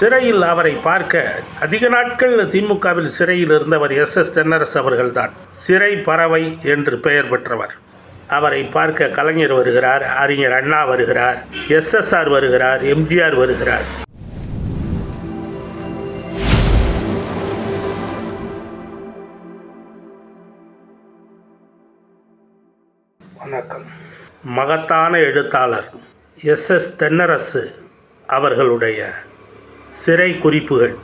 சிறையில் அவரை பார்க்க அதிக நாட்கள் திமுகவில் சிறையில் இருந்தவர் எஸ் எஸ் தென்னரசு அவர்கள்தான். சிறை பறவை என்று பெயர் பெற்றவர். அவரை பார்க்க கலைஞர் வருகிறார் அறிஞர் அண்ணா வருகிறார் எஸ்எஸ்ஆர் வருகிறார் எம்ஜிஆர் வருகிறார். வணக்கம். மகத்தான எழுத்தாளர் எஸ் எஸ் தென்னரசு அவர்களுடைய சிறை குறிப்புகள்.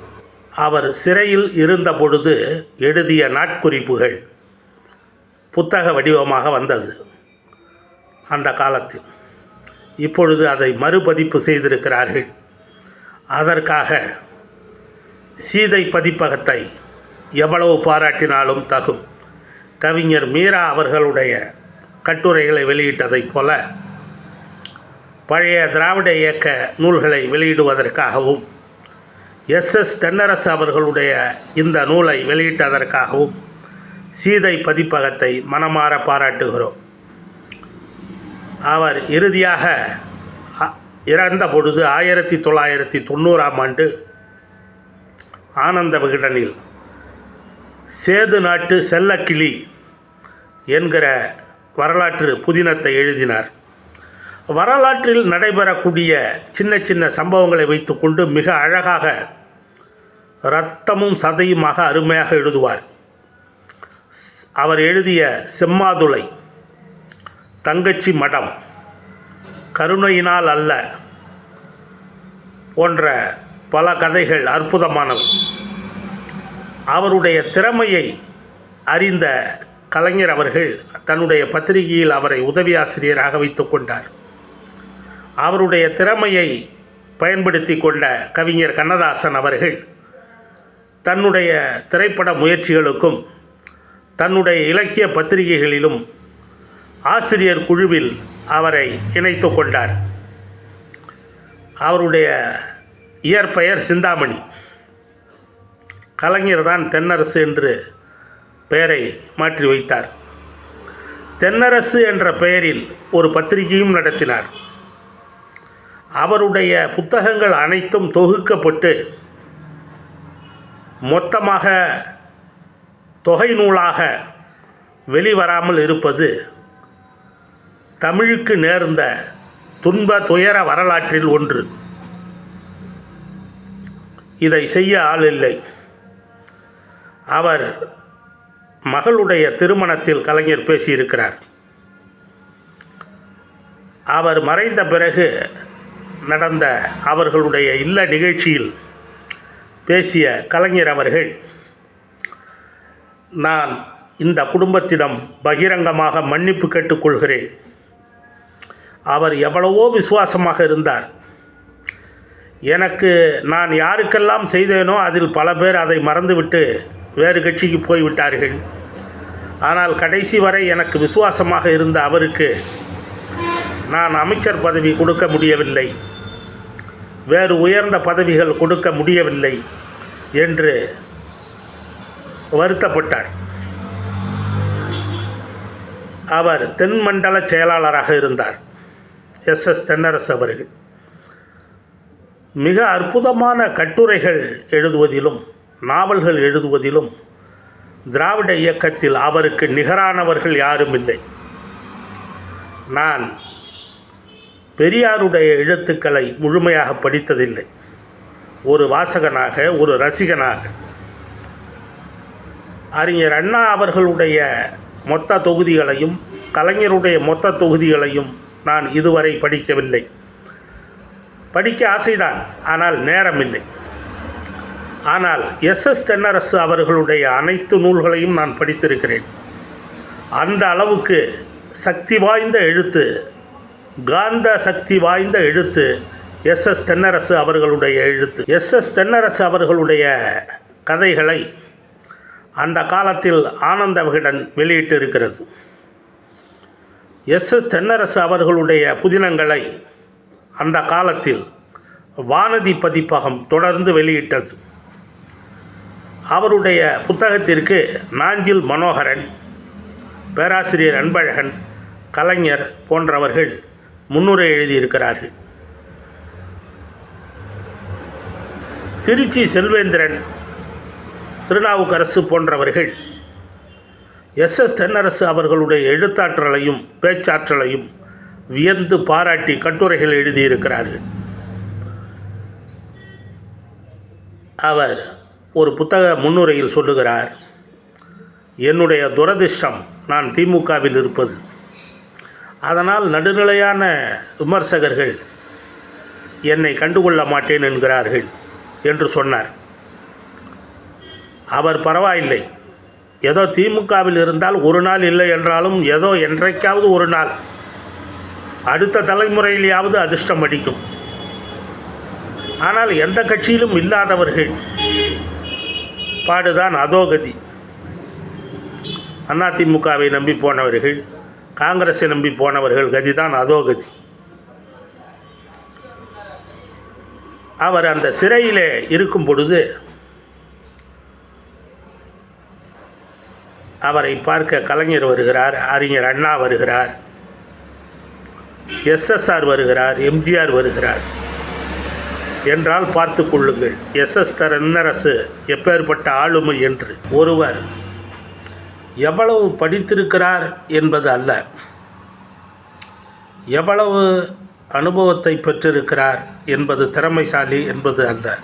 அவர் சிறையில் இருந்தபொழுது எழுதிய நாட்குறிப்புகள் புத்தக வடிவமாக வந்தது அந்த காலத்தில். இப்பொழுது அதை மறுபதிப்பு செய்திருக்கிறார்கள். அதற்காக சீதை பதிப்பகத்தை எவ்வளவு பாராட்டினாலும் தகும். கவிஞர் மீரா அவர்களுடைய கட்டுரைகளை வெளியிட்டதைப் போல பழைய திராவிட இயக்க நூல்களை வெளியிடுவதற்காகவும் எஸ் எஸ் தென்னரசு அவர்களுடைய இந்த நூலை வெளியிட்டதற்காகவும் சீதை பதிப்பகத்தை மனமாற பாராட்டுகிறோம். அவர் இறுதியாக இறந்த பொழுது ஆயிரத்தி தொள்ளாயிரத்தி தொண்ணூறாம் ஆண்டு ஆனந்த விகடனில் சேது நாட்டு செல்லக்கிளி என்கிற வரலாற்று புதினத்தை எழுதினார். வரலாற்றில் நடைபெறக்கூடிய சின்ன சின்ன சம்பவங்களை வைத்துக்கொண்டு மிக அழகாக ரத்தமும் சதையுமாக அருமையாக எழுதுவார். அவர் எழுதிய செம்மாதுளை தங்கச்சி மடம் கருணையினால் அல்ல போன்ற பல கதைகள் அற்புதமானவை. அவருடைய திறமையை அறிந்த கலைஞர் அவர்கள் தன்னுடைய பத்திரிகையில் அவரை உதவி ஆசிரியராக வைத்துக் கொண்டார். அவருடைய திறமையை பயன்படுத்தி கொண்ட கவிஞர் கண்ணதாசன் அவர்கள் தன்னுடைய திரைப்பட முயற்சிகளுக்கும் தன்னுடைய இலக்கிய பத்திரிகைகளிலும் ஆசிரியர் குழுவில் அவரை இணைத்து கொண்டார். அவருடைய இயற்பெயர் சிந்தாமணி. கலைஞர் தான் தென்னரசு என்று பெயரை மாற்றி வைத்தார். தென்னரசு என்ற பெயரில் ஒரு பத்திரிகையும் நடத்தினார். அவருடைய புத்தகங்கள் அனைத்தும் தொகுக்கப்பட்டு மொத்தமாக தொகை நூலாக வெளிவராமல் இருப்பது தமிழுக்கு நேர்ந்த துன்ப துயர வரலாற்றில் ஒன்று. இதை செய்ய ஆள் இல்லை. அவர் மகளுடைய திருமணத்தில் கலைஞர் பேசியிருக்கிறார். அவர் மறைந்த பிறகு நடந்த அவர்களுடைய இல்ல நிகழ்ச்சியில் பேசிய கலைஞர் அவர்கள் நான் இந்த குடும்பத்திடம் பகிரங்கமாக மன்னிப்பு கேட்டுக்கொள்கிறேன். அவர் எவ்வளவோ விசுவாசமாக இருந்தார். எனக்கு நான் யாருக்கெல்லாம் செய்தேனோ அதில் பல பேர் அதை மறந்துவிட்டு வேறு கட்சிக்கு போய்விட்டார்கள். ஆனால் கடைசி வரை எனக்கு விசுவாசமாக இருந்த அவருக்கு நான் அமைச்சர் பதவி கொடுக்க முடியவில்லை. வேறு உயர்ந்த பதவிகள் கொடுக்க முடியவில்லை என்று வருத்தப்பட்டார். அவர் தென்மண்டல செயலாளராக இருந்தார். எஸ். எஸ். தென்னரசு அவர்கள். மிக அற்புதமான கட்டுரைகள் எழுதுவதிலும் நாவல்கள் எழுதுவதிலும் திராவிட இயக்கத்தில் அவருக்கு நிகரானவர்கள் யாரும் இல்லை. நான் பெரியாருடைய எழுத்துக்களை முழுமையாக படித்ததில்லை. ஒரு வாசகனாக ஒரு ரசிகனாக. அறிஞர் அண்ணா அவர்களுடைய மொத்த தொகுதிகளையும் கலைஞருடைய மொத்த தொகுதிகளையும் நான் இதுவரை படிக்கவில்லை. படிக்க ஆசைதான் ஆனால் நேரமில்லை. ஆனால் எஸ். எஸ். தென்னரசு அவர்களுடைய அனைத்து நூல்களையும் நான் படித்திருக்கிறேன். அந்த அளவுக்கு சக்தி வாய்ந்த எழுத்து காந்த சக்தி வாய்ந்த எழுத்து. எஸ். எஸ். தென்னரசு அவர்களுடைய எழுத்து. எஸ். எஸ். தென்னரசு அவர்களுடைய கதைகளை அந்த காலத்தில் ஆனந்த விகடன் வெளியிட்டு இருக்கிறது எஸ். எஸ். தென்னரசு அவர்களுடைய புதினங்களை அந்த காலத்தில் வானதி பதிப்பகம் தொடர்ந்து வெளியிட்டது. அவருடைய புத்தகத்திற்கு நாஞ்சில் மனோகரன் பேராசிரியர் அன்பழகன் கலைஞர் போன்றவர்கள் முன்னுரை எழுதியிருக்கிறார்கள். திருச்சி செல்வேந்திரன் திருநாவுக்கரசு போன்றவர்கள் எஸ். எஸ். தென்னரசு அவர்களுடைய எழுத்தாற்றலையும் பேச்சாற்றலையும் வியந்து பாராட்டி கட்டுரைகள் எழுதியிருக்கிறார்கள். அவர் ஒரு புத்தக முன்னுரையில் சொல்லுகிறார் என்னுடைய துரதிர்ஷ்டம் நான் திமுகவில் இருப்பது அதனால் நடுநிலையான விமர்சகர்கள் என்னை கண்டுகொள்ள மாட்டேன் என்கிறார்கள் என்று சொன்னார். அவர் பரவாயில்லை. ஏதோ திமுகவில் இருந்தால் ஒரு நாள் இல்லை என்றாலும் ஏதோ என்றைக்காவது ஒரு நாள். அடுத்த தலைமுறையிலேயாவது அதிர்ஷ்டம் அடிக்கும் ஆனால் எந்த கட்சியிலும் இல்லாதவர்கள் பாடுதான் அதோகதி. அதிமுகவை நம்பி போனவர்கள் காங்கிரஸை நம்பி போனவர்கள் கதி தான் அதோகதி அவர் அந்த சிறையிலே இருக்கும் பொழுது அவரை பார்க்க கலைஞர் வருகிறார் அறிஞர் அண்ணா வருகிறார் எஸ்எஸ்ஆர் வருகிறார் எம்ஜிஆர் வருகிறார். என்றால் பார்த்து கொள்ளுங்கள் எஸ்எஸ் தரன்னரசு எப்பேற்பட்ட ஆளுமை என்று. ஒருவர் எவ்வளவு படித்திருக்கிறார் என்பது அல்ல. எவ்வளவு அனுபவத்தை பெற்றிருக்கிறார் என்பது திறமைசாலி என்பது அல்ல.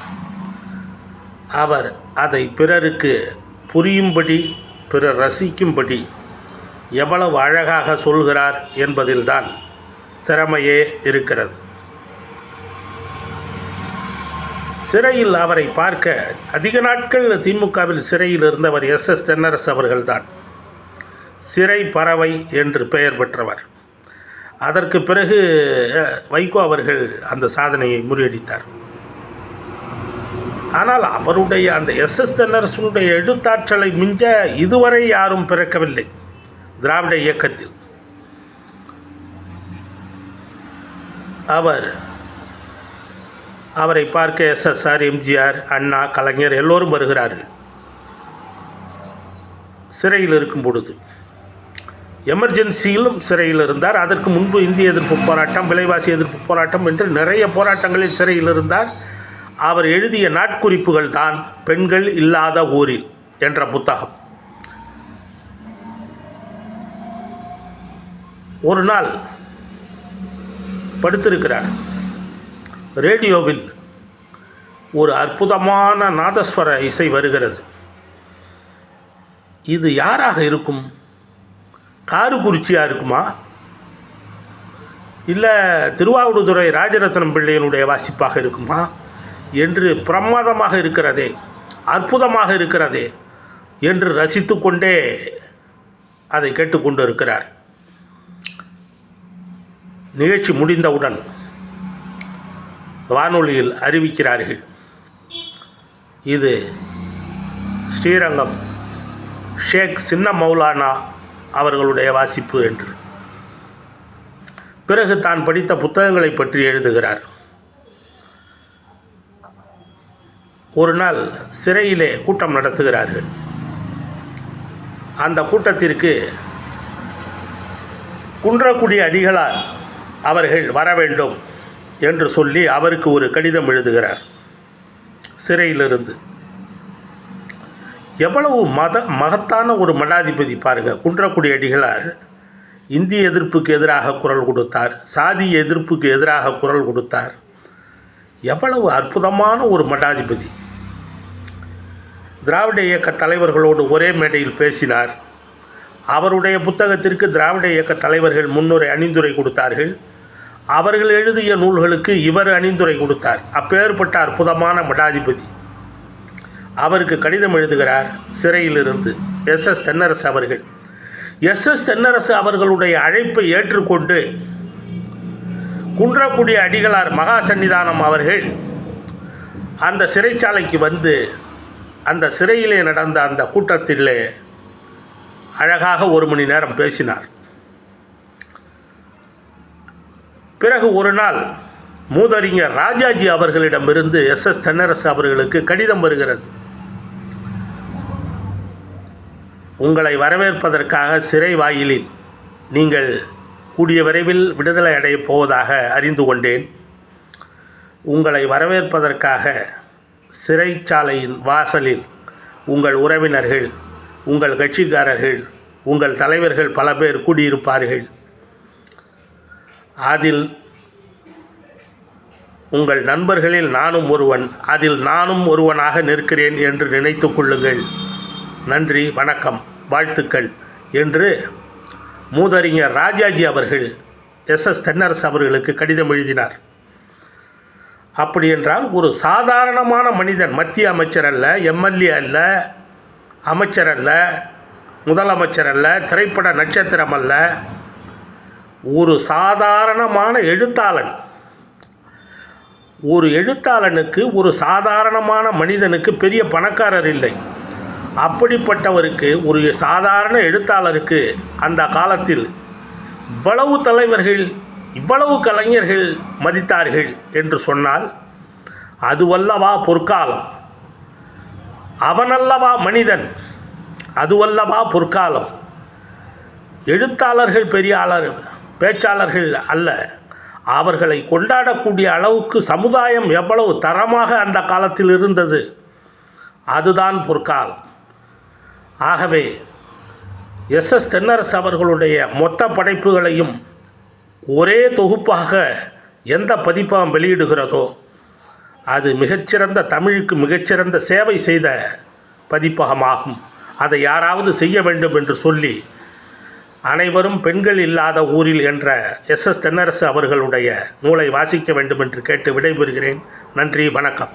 அவர் அதை பிறருக்கு புரியும்படி பிறர் ரசிக்கும்படி எவ்வளவு அழகாக சொல்கிறார் என்பதில்தான் திறமையே இருக்கிறது. சிறையில் அவரை பார்க்க அதிக நாட்கள் திமுகவில் சிறையில் இருந்தவர் எஸ் எஸ் தென்னரசு அவர்கள்தான். சிறை பறவை என்று பெயர் பெற்றவர். அதற்கு பிறகு வைகோ அவர்கள் அந்த சாதனையை முறியடித்தார். ஆனால் அவருடைய அந்த எஸ்எஸ் தென்னரசனுடைய எழுத்தாற்றலை மிஞ்ச இதுவரை யாரும் பிறக்கவில்லை. திராவிட இயக்கத்தில். அவர் அவரை பார்க்க எஸ்எஸ்ஆர் எம்ஜிஆர் அண்ணா கலைஞர் எல்லோரும் வருகிறார்கள். சிறையில் இருக்கும் பொழுது. எமர்ஜென்சியிலும் சிறையில் இருந்தார் அதற்கு முன்பு இந்திய எதிர்ப்பு போராட்டம் விலைவாசி எதிர்ப்பு போராட்டம் என்று நிறைய போராட்டங்களில் சிறையில் இருந்தார் அவர் எழுதிய நாட்குறிப்புகள் தான் பெண்கள் இல்லாத ஊரில் என்ற புத்தகம். ஒரு நாள் படுத்திருக்கிறார். ரேடியோவில் ஒரு அற்புதமான நாதஸ்வர இசை வருகிறது. இது யாராக இருக்கும்? காருக்குறிச்சியாக இருக்குமா? இல்லை திருவாவடுதுறை ராஜரத்னம் பிள்ளையினுடைய வாசிப்பாக இருக்குமா? என்று பிரமாதமாக இருக்கிறதே அற்புதமாக இருக்கிறதே என்று ரசித்து கொண்டே அதை கேட்டுக்கொண்டு இருக்கிறார் நிகழ்ச்சி முடிந்தவுடன் வானொலியில் அறிவிக்கிறார்கள். இது ஸ்ரீரங்கம் ஷேக் சின்ன மௌலானா அவர்களுடைய வாசிப்பு என்று. பிறகு தான் படித்த புத்தகங்களை பற்றி எழுதுகிறார். ஒரு நாள் சிறையிலே கூட்டம் நடத்துகிறார்கள். அந்த கூட்டத்திற்கு குன்றக்குடி அடிகளார் அவர்கள் வர வேண்டும் என்று சொல்லி அவருக்கு ஒரு கடிதம் எழுதுகிறார். சிறையிலிருந்து. எவ்வளவு மத மகத்தான ஒரு மடாதிபதி பாருங்கள் குன்றக்குடி அடிகளார். இந்திய எதிர்ப்புக்கு எதிராக குரல் கொடுத்தார். சாதி எதிர்ப்புக்கு எதிராக குரல் கொடுத்தார். எவ்வளவு அற்புதமான ஒரு மடாதிபதி. திராவிட இயக்க தலைவர்களோடு ஒரே மேடையில் பேசினார். அவருடைய புத்தகத்திற்கு திராவிட இயக்க தலைவர்கள் முன்னுரை அணிந்துரை கொடுத்தார்கள். அவர்கள் எழுதிய நூல்களுக்கு இவர் அணிந்துரை கொடுத்தார். அப்பேற்பட்ட அற்புதமான மடாதிபதி. அவருக்கு கடிதம் எழுதுகிறார் சிறையிலிருந்து. எஸ். எஸ். தென்னரசு அவர்கள். எஸ். எஸ். தென்னரசு அவர்களுடைய அழைப்பை ஏற்றுக்கொண்டு குன்றக்குடி அடிகளார் மகா சன்னிதானம் அவர்கள் அந்த சிறைச்சாலைக்கு வந்து அந்த சிறையிலே நடந்த அந்த கூட்டத்திலே அழகாக ஒரு மணி நேரம் பேசினார். பிறகு ஒரு நாள் மூதறிஞர் ராஜாஜி அவர்களிடமிருந்து எஸ். எஸ். தென்னரசு அவர்களுக்கு கடிதம் வருகிறது. உங்களை வரவேற்பதற்காக சிறை வாயிலில் நீங்கள் கூடிய விரைவில் விடுதலை அடையப் போவதாக அறிந்து கொண்டேன். உங்களை வரவேற்பதற்காக சிறைச்சாலையின் வாசலில் உங்கள் உறவினர்கள் உங்கள் கட்சிக்காரர்கள் உங்கள் தலைவர்கள் பல பேர் கூடியிருப்பார்கள். அதில் உங்கள் நண்பர்களில் நானும் ஒருவன் அதில் நானும் ஒருவனாக நிற்கிறேன் என்று நினைத்து கொள்ளுங்கள். நன்றி வணக்கம். வாழ்த்துக்கள் என்று மூதறிஞர் ராஜாஜி அவர்கள் எஸ் எஸ் தென்னரசு அவர்களுக்கு கடிதம் எழுதினார். அப்படி என்றால் ஒரு சாதாரணமான மனிதன் மத்திய அமைச்சர் அல்ல எம்எல்ஏ அல்ல அமைச்சர் அல்ல முதலமைச்சர் அல்ல திரைப்பட நட்சத்திரம் அல்ல ஒரு சாதாரணமான எழுத்தாளன். ஒரு எழுத்தாளனுக்கு ஒரு சாதாரணமான மனிதனுக்கு பெரிய பணக்காரர் இல்லை. அப்படிப்பட்டவருக்கு ஒரு சாதாரண எழுத்தாளருக்கு அந்த காலத்தில் இவ்வளவு தலைவர்கள் இவ்வளவு கலைஞர்கள் மதித்தார்கள் என்று சொன்னால் அதுவல்லவா பொற்காலம்? அவனல்லவா மனிதன்? அதுவல்லவா பொற்காலம்? எழுத்தாளர்கள் பெரியாளர் பேச்சாளர்கள் அல்ல. அவர்களை கொண்டாடக்கூடிய அளவுக்கு சமுதாயம் எவ்வளவு தரமாக அந்த காலத்தில் இருந்தது? அதுதான் பொற்காலம். ஆகவே எஸ் எஸ் தென்னரசு அவர்களுடைய மொத்த படைப்புகளையும் ஒரே தொகுப்பாக எந்த பதிப்பகம் வெளியிடுகிறதோ அது மிகச்சிறந்த தமிழுக்கு மிகச்சிறந்த சேவை செய்த பதிப்பகமாகும். அதை யாராவது செய்ய வேண்டும் என்று சொல்லி அனைவரும் பெண்கள் இல்லாத ஊரில் என்ற எஸ் எஸ் தென்னரசு அவர்களுடைய நூலை வாசிக்க வேண்டும் என்று கேட்டு விடைபெறுகிறேன். நன்றி வணக்கம்.